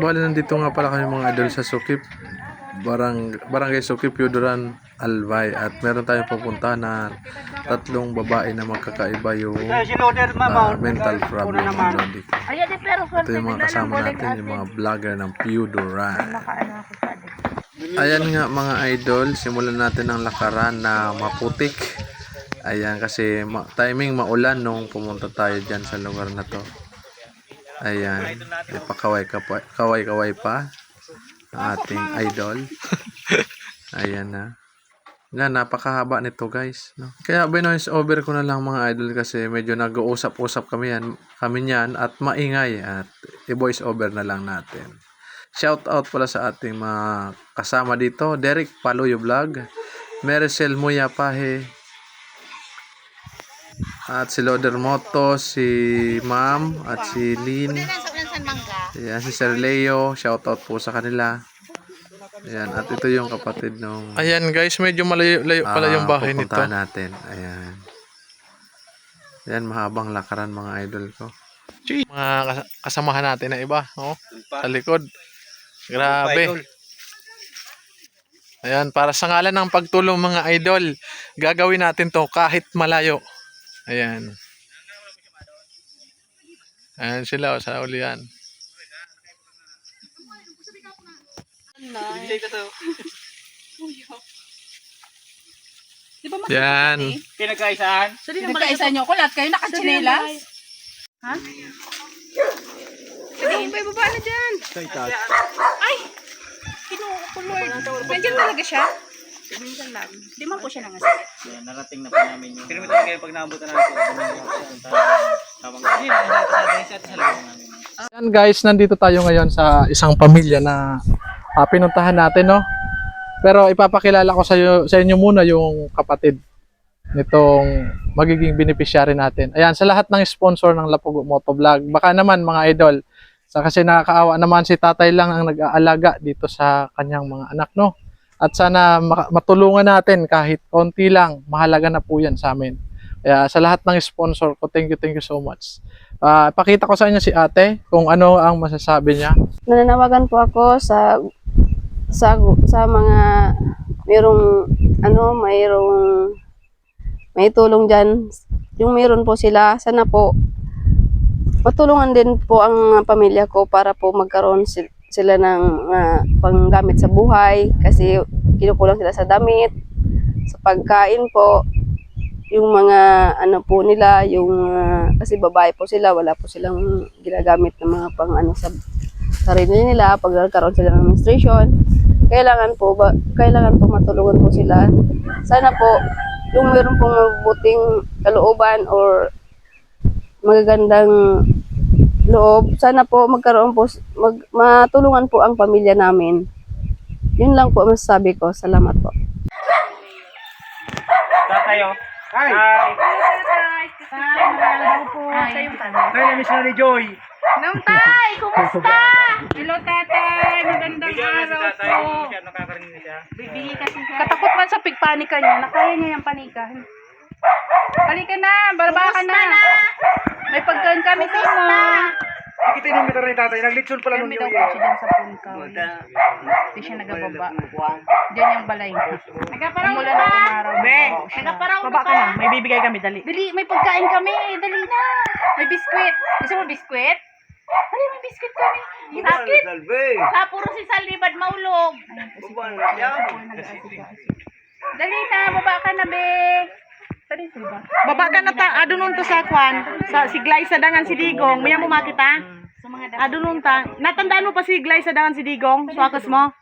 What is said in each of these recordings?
bali nandito nga pala kami mga idol sa Sukip. Barang, barangay Sukip, Yuduran, Albay. At meron tayong pupunta na tatlong babae na magkakaiba yung ah, mental problem pero Ito yung mga kasama natin, yung mga vlogger ng Puduran. Ayan nga mga idol, simulan natin ang lakaran na maputik. Ayan kasi ma- timing maulan nung pumunta tayo dyan sa lugar na to. Ayan, ipakaway kaway, kaway kaway pa ang ating idol. Ayan na. Nga, napakahaba nito guys. No? Kaya binoise over ko na lang mga idol kasi medyo nag-uusap-usap kami yan, kami niyan at maingay at i-voice over na lang natin. Shout out pala sa ating mga kasama dito. Derek Paloyo Vlog, Maricel Muya Pahe, at si Loder Moto, si Ma'am, at si Lynn. Ayan, si Sir Leo. Shout out po sa kanila. Ayan, at ito yung kapatid nung Ayan guys, medyo malayo-layo pala yung ah, bahay nito. pupuntahan natin. Ayan. Ayan, mahabang lakaran mga idol ko. Mga kas- kasamahan natin na iba, oh, sa likod. Grabe. Ayan, para sa ngalan ng pagtulong mga idol, gagawin natin to kahit malayo. Ayan. Ayan sila, oh, sa ulian. Di ba mas Yan. Pinagkaisaan. Nagkaisa nyo ko, lahat kayo nakachinelas? Ha? Sige, may baba na dyan. Ay! Kinukulord. Nandiyan talaga siya? Minsan lang. Di man po siya nangasakit. Yan, narating na po namin yung... Kinimutan kayo pag naabutan natin. Tawang kasi na sa atin sa namin. Ayan guys, nandito tayo ngayon sa isang pamilya na ah, pinuntahan natin, no? Pero ipapakilala ko sa, iyo, sa inyo muna yung kapatid nitong magiging beneficiary natin. Ayan, sa lahat ng sponsor ng Lapugo Motovlog, baka naman mga idol, sa kasi nakakaawa naman si tatay lang ang nag-aalaga dito sa kanyang mga anak, no? At sana matulungan natin kahit konti lang, mahalaga na po yan sa amin. Kaya sa lahat ng sponsor ko, thank you, thank you so much. Ah, pakita ko sa inyo si ate kung ano ang masasabi niya. nananawagan po ako sa sa sa mga mayroong ano mayroong may tulong diyan yung mayroon po sila sana po matulungan din po ang pamilya ko para po magkaroon sil- sila ng ah, panggamit sa buhay kasi kinukulang sila sa damit sa pagkain po. Yung mga ano po nila yung ah, kasi babae po sila wala po silang ginagamit ng mga pang ano sa sarili nila pag nagkaroon sila ng menstruation. Kailangan po ba kailangan po matulungan po sila. Sana po yung meron pong mabuting kalooban or magagandang loob sana po magkaroon po mag, matulungan po ang pamilya namin yun lang po ang masasabi ko salamat po Tatayo. Hi! Hi! Hi, namiss na ni Joy. Nung tay, kumusta? Hello tatay, magandang araw po. Siya, nakakarinig siya. Kasi Katakot man sa pigpanika niya, nakaya niya yung panikan. Halika na, barba ka na. May pagkain kami sa mo. Nakita yung motor ni tatay. Naglitsul pala nung Kami New daw po siya sa pungkaw. Hindi siya nagababa. Diyan yung balay. Nagaparaw Umulan na umaraw. Be, Nagaparaw Baba ka na. May bibigay kami, dali. Dali, may pagkain kami. Dali na. May biskwit. Gusto mo biskwit? Dali, may biskwit kami. Sakit. Sa puro si Salibad maulog. Dali na, baba ka na, be. Baba ka na ta, adunun to sa kwan, sa si Glay sa dangan si Digong, maya mo makita. Sa Adunun ta. Natandaan mo pa si Glay sa dangan si Digong, swakas mo.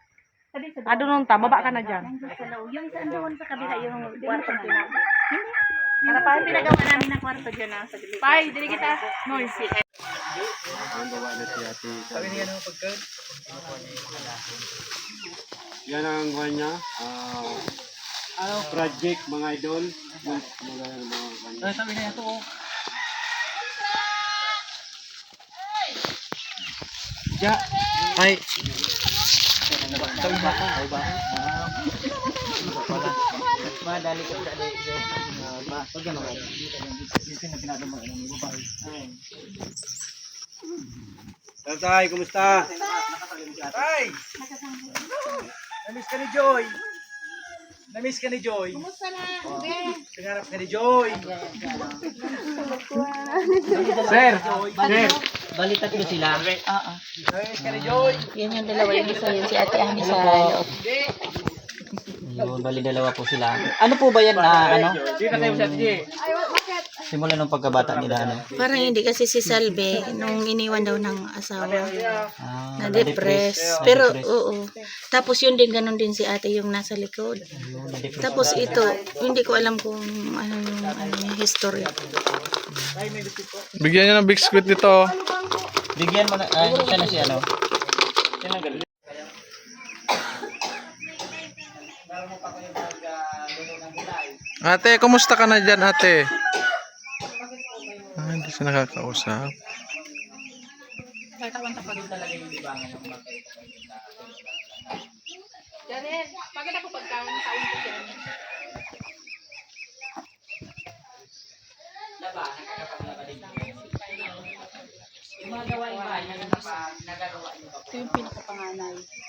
Dali, sa Adunun ta, baba ka na diyan. Yung isa doon sa kabila, yung kwarto nila. Para pa pinagawa namin ng kwarto dyan na sa gilid. Pai, dili kita. Noisy. Yan ang kanya. ah ano, project mga idol. Mga, mga, mga kanya. Ay, sabi niya ito, oh. Ja, ay, Madali ka sa dali. Pag gano'n ka. Yung pinagkinado mo, ano, yung babae. Tatay, kumusta? Ay! Namiss ka ni Joy. Namiss ka ni Joy. Kumusta na? Tingarap ka ni Joy. Sir! Balitat ko sila. Oo. Namiss ka ni Joy. Yan yung dalawa yung isa yun, si Ate Ani sa loob. Yun, bali dalawa po sila. Ano po ba yan na ano? Simula nung pagkabata nila ano? Parang hindi kasi si Salve nung iniwan daw ng asawa Ah, na-depress. Pero oo. Tapos yun din ganun din si ate yung nasa likod. Tapos ito, hindi ko alam kung ano yung ano yung history. Bigyan niyo ng biskwit nito. Bigyan mo na, ay, siya na si ano. Siya na galing. Ate, kumusta ka na dyan, ate? Hindi siya nakakausap. Janet, bakit ako pagkain taon ko dyan? Ito yung pinakapanganay.